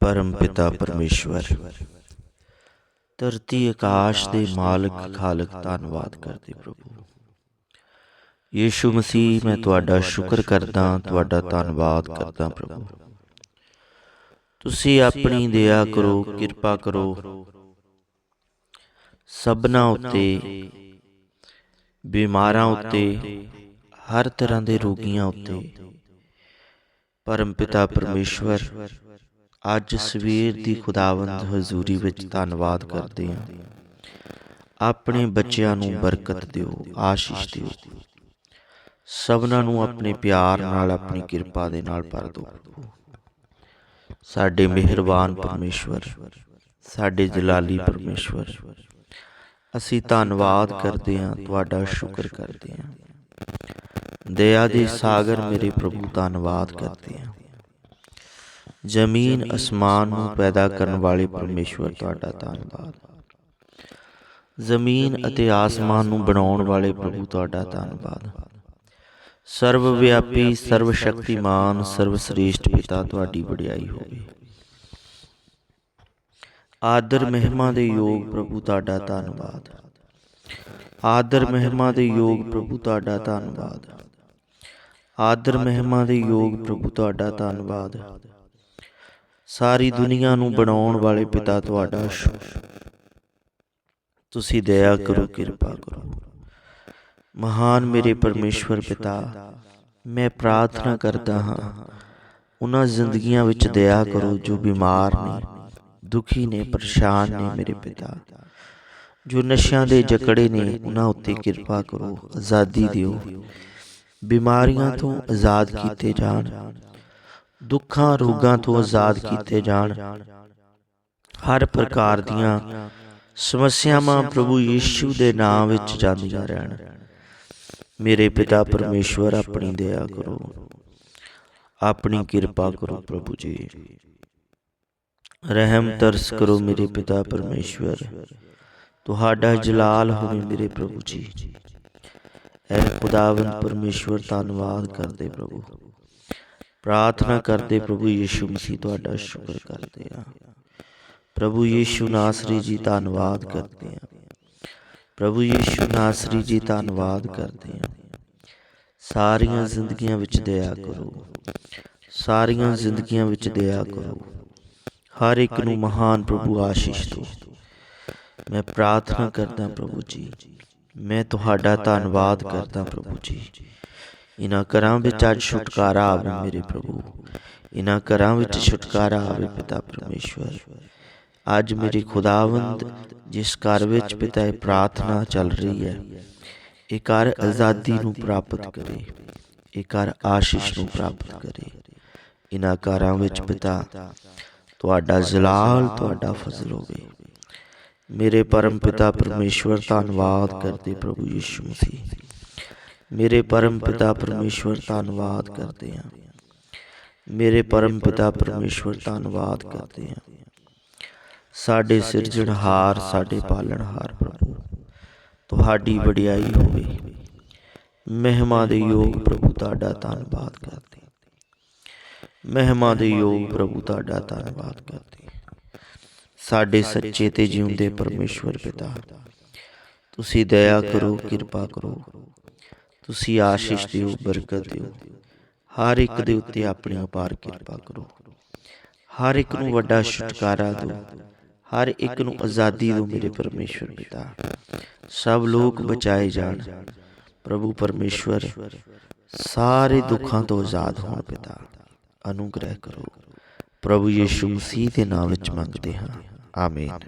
ਪਰਮ ਪਿਤਾ ਪਰਮੇਸ਼ਵਰ। ਧਰਤੀ ਆਕਾਸ਼ ਦੇ ਮਾਲਕ ਖਾਲਕ ਧੰਨਵਾਦ ਕਰਦੇ ਪ੍ਰਭੂ। ਯੀਸ਼ੂ ਮਸੀਹ, ਮੈਂ ਤੁਹਾਡਾ ਸ਼ੁਕਰ ਕਰਦਾ, ਤੁਹਾਡਾ ਧੰਨਵਾਦ ਕਰਦਾ ਪ੍ਰਭੂ। ਤੁਸੀਂ ਆਪਣੀ ਦਇਆ ਕਰੋ, ਕਿਰਪਾ ਕਰੋ। ਸਭਨਾ ਉੱਤੇ, ਬਿਮਾਰਾਂ ਉੱਤੇ, ਹਰ ਤਰ੍ਹਾਂ ਦੇ ਰੋਗੀਆਂ ਉੱਤੇ। ਪਰਮ ਪਿਤਾ ਪਰਮੇਸ਼ਵਰ ਅੱਜ ਸਵੇਰ ਦੀ ਖੁਦਾਵੰਦ ਹਜ਼ੂਰੀ ਵਿੱਚ ਧੰਨਵਾਦ ਕਰਦੇ ਹਾਂ। ਆਪਣੇ ਬੱਚਿਆਂ ਨੂੰ ਬਰਕਤ ਦਿਓ ਆਸ਼ੀਸ਼ ਦਿਓ। ਸਭਨਾਂ ਨੂੰ ਆਪਣੇ ਪਿਆਰ ਨਾਲ ਆਪਣੀ ਕਿਰਪਾ ਦੇ ਨਾਲ ਭਰ ਦਿਓ। ਸਾਡੇ ਮਿਹਰਬਾਨ ਪਰਮੇਸ਼ਵਰ ਸਾਡੇ ਜਲਾਲੀ ਪਰਮੇਸ਼ਵਰ। ਅਸੀਂ ਧੰਨਵਾਦ ਕਰਦੇ ਹਾਂ ਤੁਹਾਡਾ ਸ਼ੁਕਰ ਕਰਦੇ ਹਾਂ। ਦਇਆ ਦੇ ਸਾਗਰ ਮੇਰੇ ਪ੍ਰਭੂ ਧੰਨਵਾਦ ਕਰਦੇ ਹਾਂ। ਜ਼ਮੀਨ ਅਸਮਾਨ ਨੂੰ ਪੈਦਾ ਕਰਨ ਵਾਲੇ ਪਰਮੇਸ਼ਵਰ ਤੁਹਾਡਾ ਧੰਨਵਾਦ। ਜ਼ਮੀਨ ਅਤੇ ਆਸਮਾਨ ਨੂੰ ਬਣਾਉਣ ਵਾਲੇ ਪ੍ਰਭੂ ਤੁਹਾਡਾ ਧੰਨਵਾਦ। ਸਰਵ ਵਿਆਪੀ ਸਰਵ ਸ਼ਕਤੀਮਾਨ ਸਰਵ ਸ੍ਰੇਸ਼ਟ ਪਿਤਾ ਤੁਹਾਡੀ ਵਡਿਆਈ ਹੋਵੇ। ਆਦਰ ਮਹਿਮਾ ਦੇ ਯੋਗ ਪ੍ਰਭੂ ਤੁਹਾਡਾ ਧੰਨਵਾਦ। ਆਦਰ ਮਹਿਮਾ ਦੇ ਯੋਗ ਪ੍ਰਭੂ ਤੁਹਾਡਾ ਧੰਨਵਾਦ। ਆਦਰ ਮਹਿਮਾ ਦੇ ਯੋਗ ਪ੍ਰਭੂ ਤੁਹਾਡਾ ਧੰਨਵਾਦ। ਸਾਰੀ ਦੁਨੀਆ ਨੂੰ ਬਣਾਉਣ ਵਾਲੇ ਪਿਤਾ ਤੁਹਾਡਾ ਤੁਸੀਂ ਦਇਆ ਕਰੋ ਕਿਰਪਾ ਕਰੋ। ਮਹਾਨ ਮੇਰੇ ਪਰਮੇਸ਼ਵਰ ਪਿਤਾ ਮੈਂ ਪ੍ਰਾਰਥਨਾ ਕਰਦਾ ਹਾਂ। ਉਹਨਾਂ ਜ਼ਿੰਦਗੀਆਂ ਵਿੱਚ ਦਇਆ ਕਰੋ ਜੋ ਬਿਮਾਰ ਨੇ ਦੁਖੀ ਨੇ ਪਰੇਸ਼ਾਨ ਨੇ ਮੇਰੇ ਪਿਤਾ। ਜੋ ਨਸ਼ਿਆਂ ਦੇ ਜਕੜੇ ਨੇ ਉਹਨਾਂ ਉੱਤੇ ਕਿਰਪਾ ਕਰੋ ਆਜ਼ਾਦੀ ਦਿਓ। ਬਿਮਾਰੀਆਂ ਤੋਂ ਆਜ਼ਾਦ ਕੀਤੇ ਜਾਣ। ਦੁੱਖਾਂ ਰੋਗਾਂ ਤੋਂ ਆਜ਼ਾਦ ਕੀਤੇ ਜਾਣ। ਹਰ ਪ੍ਰਕਾਰ ਦੀਆਂ ਸਮੱਸਿਆਵਾਂ ਪ੍ਰਭੂ ਯੀਸ਼ੂ ਦੇ ਨਾਮ ਵਿੱਚ ਜਾਂਦੀਆਂ ਰਹਿਣ। ਮੇਰੇ ਪਿਤਾ ਪਰਮੇਸ਼ਵਰ ਆਪਣੀ ਦਇਆ ਕਰੋ। ਆਪਣੀ ਕਿਰਪਾ ਕਰੋ ਪ੍ਰਭੂ ਜੀ। ਰਹਿਮ ਤਰਸ ਕਰੋ ਮੇਰੇ ਪਿਤਾ ਪਰਮੇਸ਼ਵਰ। ਤੁਹਾਡਾ ਜਲਾਲ ਹੋਵੇ ਮੇਰੇ ਪ੍ਰਭੂ ਜੀ। ਐ ਖੁਦਾਵੰਦ ਪਰਮੇਸ਼ਵਰ ਧੰਨਵਾਦ ਕਰਦੇ ਪ੍ਰਭੂ। ਪ੍ਰਾਰਥਨਾ ਕਰਦੇ ਪ੍ਰਭੂ ਯੀਸ਼ੂ ਮਸੀਹ ਤੁਹਾਡਾ ਸ਼ੁਕਰ ਕਰਦੇ ਆ ਪ੍ਰਭੂ ਯੀਸ਼ੂ ਨਾਸਰੀ ਜੀ, ਧੰਨਵਾਦ ਕਰਦੇ ਆ ਪ੍ਰਭੂ ਯੀਸ਼ੂ ਨਾਸਰੀ ਜੀ, ਧੰਨਵਾਦ ਕਰਦੇ ਆ ਸਾਰੀਆਂ ਜ਼ਿੰਦਗੀਆਂ ਵਿੱਚ ਦਇਆ ਕਰੋ। ਸਾਰੀਆਂ ਜ਼ਿੰਦਗੀਆਂ ਵਿੱਚ ਦਇਆ ਕਰੋ। ਹਰ ਇੱਕ ਨੂੰ ਮਹਾਨ ਪ੍ਰਭੂ ਆਸ਼ੀਸ਼ ਦਿਓ। ਮੈਂ ਪ੍ਰਾਰਥਨਾ ਕਰਦਾ ਪ੍ਰਭੂ ਜੀ। ਮੈਂ ਤੁਹਾਡਾ ਧੰਨਵਾਦ ਕਰਦਾ ਪ੍ਰਭੂ ਜੀ। ਇਨ੍ਹਾਂ ਘਰਾਂ ਵਿੱਚ ਅੱਜ ਛੁਟਕਾਰਾ ਆਵੇ ਮੇਰੇ ਪ੍ਰਭੂ। ਇਨ੍ਹਾਂ ਘਰਾਂ ਵਿੱਚ ਛੁਟਕਾਰਾ ਆਵੇ ਪਿਤਾ ਪਰਮੇਸ਼ਵਰ। ਅੱਜ ਮੇਰੀ ਖੁਦਾਵੰਦ ਜਿਸ ਘਰ ਵਿੱਚ ਪਿਤਾ ਇਹ ਪ੍ਰਾਰਥਨਾ ਚੱਲ ਰਹੀ ਹੈ। ਇਹ ਘਰ ਆਜ਼ਾਦੀ ਨੂੰ ਪ੍ਰਾਪਤ ਕਰੇ। ਇਹ ਘਰ ਆਸ਼ੀਸ਼ ਨੂੰ ਪ੍ਰਾਪਤ ਕਰੇ। ਇਨ੍ਹਾਂ ਘਰਾਂ ਵਿੱਚ ਪਿਤਾ ਤੁਹਾਡਾ ਜਲਾਲ ਤੁਹਾਡਾ ਫਜ਼ਲ ਹੋਵੇ। ਮੇਰੇ ਪਰਮ ਪਿਤਾ ਪਰਮੇਸ਼ਵਰ ਧੰਨਵਾਦ ਕਰਦੇ ਪ੍ਰਭੂ ਯਿਸੂ ਮਸੀਹ। ਮੇਰੇ ਪਰਮ ਪਿਤਾ ਪਰਮੇਸ਼ਵਰ ਧੰਨਵਾਦ ਕਰਦੇ ਹਾਂ। ਮੇਰੇ ਪਰਮ ਪਿਤਾ ਪਰਮੇਸ਼ਵਰ ਧੰਨਵਾਦ ਕਰਦੇ ਹਾਂ। ਸਾਡੇ ਸਿਰਜਣਹਾਰ ਸਾਡੇ ਪਾਲਣਹਾਰ ਪ੍ਰਭੂ, ਤੁਹਾਡੀ ਵਡਿਆਈ ਹੋਵੇ। ਮਹਿਮਾ ਦੇ ਯੋਗ ਪ੍ਰਭੂ ਤੁਹਾਡਾ ਧੰਨਵਾਦ ਕਰਦੇ ਮਹਿਮਾ ਦੇ ਯੋਗ ਪ੍ਰਭੂ ਤੁਹਾਡਾ ਧੰਨਵਾਦ ਕਰਦੇ ਸਾਡੇ ਸੱਚੇ ਤੇ ਜਿਉਂਦੇ ਪਰਮੇਸ਼ਵਰ ਪਿਤਾ, ਤੁਸੀਂ ਦਇਆ ਕਰੋ, ਕਿਰਪਾ ਕਰੋ। ਤੁਸੀਂ ਆਸ਼ੀਸ਼ ਦਿਓ, ਬਰਕਤ ਦਿਓ। ਹਰ ਇੱਕ ਦੇ ਉੱਤੇ ਆਪਣੀ ਅਪਾਰ ਕਿਰਪਾ ਕਰੋ। ਹਰ ਇੱਕ ਨੂੰ ਵੱਡਾ ਛੁਟਕਾਰਾ ਦਿਓ। ਹਰ ਇੱਕ ਨੂੰ ਆਜ਼ਾਦੀ ਦਿਓ ਮੇਰੇ ਪਰਮੇਸ਼ਵਰ ਪਿਤਾ। ਸਭ ਲੋਕ ਬਚਾਏ ਜਾਣ। ਪ੍ਰਭੂ ਪਰਮੇਸ਼ਵਰ, ਸਾਰੇ ਦੁੱਖਾਂ ਤੋਂ ਆਜ਼ਾਦ ਹੋਣ ਪਿਤਾ। ਅਨੁਗ੍ਰਹਿ ਕਰੋ। ਪ੍ਰਭੂ ਯੀਸ਼ੂ ਮਸੀਹ ਦੇ ਨਾਮ ਵਿੱਚ ਮੰਗਦੇ ਹਾਂ। ਆਮੀਨ।